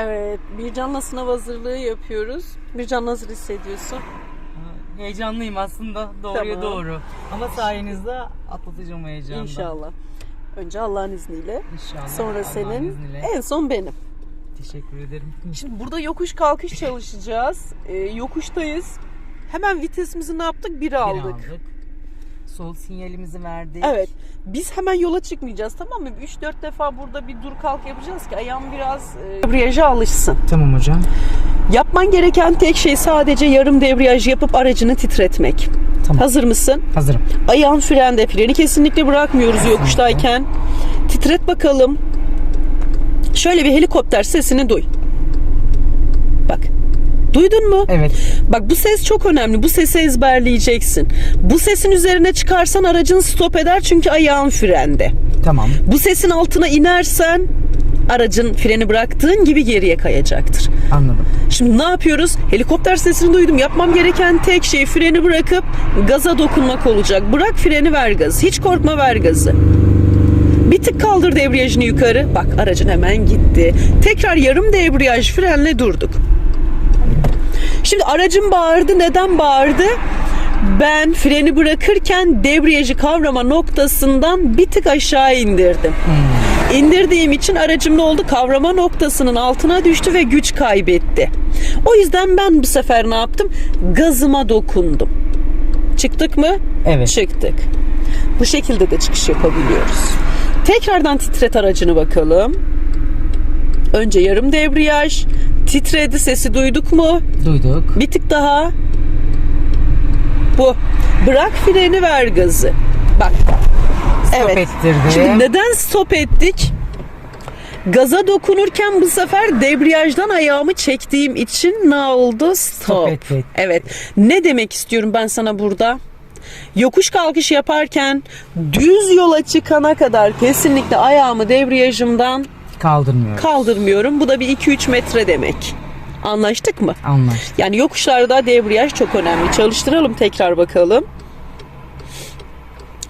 Evet, Bircan'la sınav hazırlığı yapıyoruz. Bircan nasıl hissediyorsun? Heyecanlıyım aslında doğruya Tamam. doğru. Ama sayenizde atlatacağım heyecandan. İnşallah. Önce Allah'ın izniyle, İnşallah. sonra Allah'ın senin, izniyle. en son benim. Teşekkür ederim. Şimdi burada yokuş kalkış çalışacağız. Ee, yokuştayız. Hemen vitesimizi ne yaptık? Bir aldık. aldık. Sol sinyalimizi verdik. Evet. Biz hemen yola çıkmayacağız tamam mı? 3-4 defa burada bir dur kalk yapacağız ki ayağım biraz e, debriyaja alışsın. Tamam hocam. Yapman gereken tek şey sadece yarım debriyaj yapıp aracını titretmek. Tamam. Hazır mısın? Hazırım. Ayağın frende. Freni kesinlikle bırakmıyoruz yokuştayken. Titret bakalım. Şöyle bir helikopter sesini duy. Duydun mu? Evet. Bak bu ses çok önemli. Bu sesi ezberleyeceksin. Bu sesin üzerine çıkarsan aracın stop eder çünkü ayağın frende. Tamam. Bu sesin altına inersen aracın freni bıraktığın gibi geriye kayacaktır. Anladım. Şimdi ne yapıyoruz? Helikopter sesini duydum. Yapmam gereken tek şey freni bırakıp gaza dokunmak olacak. Bırak freni ver gazı. Hiç korkma ver gazı. Bir tık kaldır debriyajını yukarı. Bak aracın hemen gitti. Tekrar yarım debriyaj frenle durduk. Şimdi aracım bağırdı. Neden bağırdı? Ben freni bırakırken debriyajı kavrama noktasından bir tık aşağı indirdim. İndirdiğim için aracım ne oldu? Kavrama noktasının altına düştü ve güç kaybetti. O yüzden ben bu sefer ne yaptım? Gazıma dokundum. Çıktık mı? Evet. Çıktık. Bu şekilde de çıkış yapabiliyoruz. Tekrardan titret aracını bakalım. Önce yarım debriyaj. Titredi sesi duyduk mu? Duyduk. Bir tık daha. Bu. Bırak freni ver gazı. Bak. Stop ettirdim. Şimdi neden stop ettik? Gaza dokunurken bu sefer debriyajdan ayağımı çektiğim için ne oldu? Stop. Stop ettik. Evet. Ne demek istiyorum ben sana burada? Yokuş kalkış yaparken düz yola çıkana kadar kesinlikle ayağımı debriyajımdan Kaldırmıyoruz. kaldırmıyorum. Bu da bir 2-3 metre demek. Anlaştık mı? Anlaştık. Yani yokuşlarda debriyaj çok önemli. Çalıştıralım tekrar bakalım.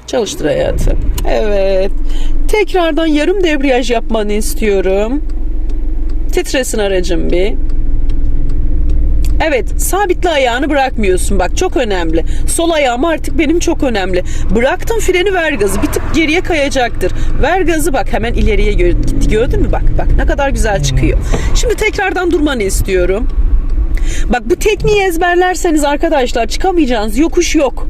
Çalıştır hayatım. Evet. Tekrardan yarım debriyaj yapmanı istiyorum. Titresin aracım bir. Evet, sabitle ayağını bırakmıyorsun. Bak çok önemli. Sol ayağım artık benim çok önemli. Bıraktım freni ver gazı. Bir tık geriye kayacaktır. Ver gazı bak hemen ileriye gitti. Gördün mü bak? Bak ne kadar güzel çıkıyor. Şimdi tekrardan durmanı istiyorum. Bak bu tekniği ezberlerseniz arkadaşlar çıkamayacağınız yokuş yok.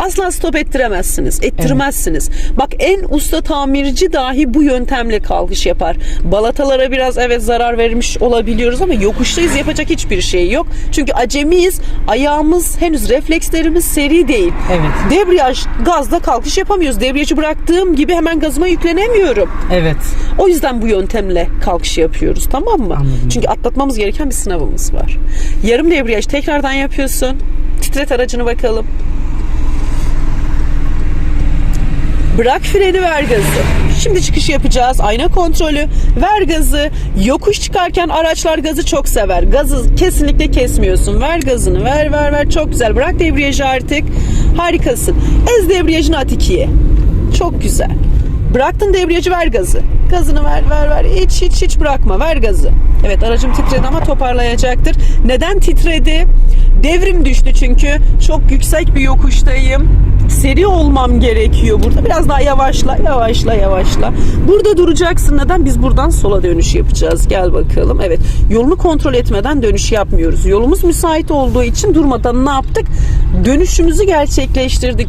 Asla stop ettiremezsiniz. Ettirmezsiniz. Bak en usta tamirci dahi bu yöntemle kalkış yapar. Balatalara biraz evet zarar vermiş olabiliyoruz ama yokuştayız yapacak hiçbir şey yok. Çünkü acemiyiz. Ayağımız henüz reflekslerimiz seri değil. Evet. Debriyaj gazda kalkış yapamıyoruz. Debriyajı bıraktığım gibi hemen gazıma yüklenemiyorum. Evet. O yüzden bu yöntemle kalkış yapıyoruz tamam mı? Anladım. Çünkü atlatmamız gereken bir sınavımız var. Yarım debriyaj tekrardan yapıyorsun. Titret aracını bakalım. Bırak freni ver gazı. Şimdi çıkış yapacağız. Ayna kontrolü. Ver gazı. Yokuş çıkarken araçlar gazı çok sever. Gazı kesinlikle kesmiyorsun. Ver gazını. Ver ver ver. Çok güzel. Bırak debriyajı artık. Harikasın. Ez debriyajını at ikiye. Çok güzel. Bıraktın debriyajı ver gazı. Gazını ver ver ver. Hiç hiç hiç bırakma. Ver gazı. Evet aracım titredi ama toparlayacaktır. Neden titredi? Devrim düştü çünkü. Çok yüksek bir yokuştayım. Seri olmam gerekiyor burada. Biraz daha yavaşla, yavaşla, yavaşla. Burada duracaksın. Neden? Biz buradan sola dönüş yapacağız. Gel bakalım. Evet. Yolunu kontrol etmeden dönüş yapmıyoruz. Yolumuz müsait olduğu için durmadan ne yaptık? Dönüşümüzü gerçekleştirdik.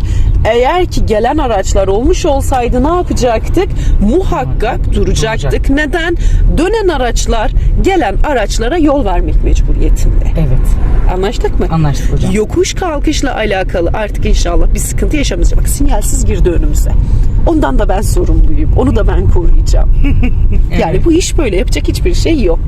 Eğer ki gelen araçlar olmuş olsaydı ne yapacaktık? Muhakkak duracaktık. Neden? Dönen araçlar gelen araçlara yol vermek mecburiyetinde. Evet. Anlaştık mı? Anlaştık hocam. Yokuş kalkışla alakalı artık inşallah bir sıkıntı yaşamayacağız. Bak sinyalsiz girdi önümüze. Ondan da ben sorumluyum. Onu da ben koruyacağım. Yani Evet. bu iş böyle yapacak hiçbir şey yok.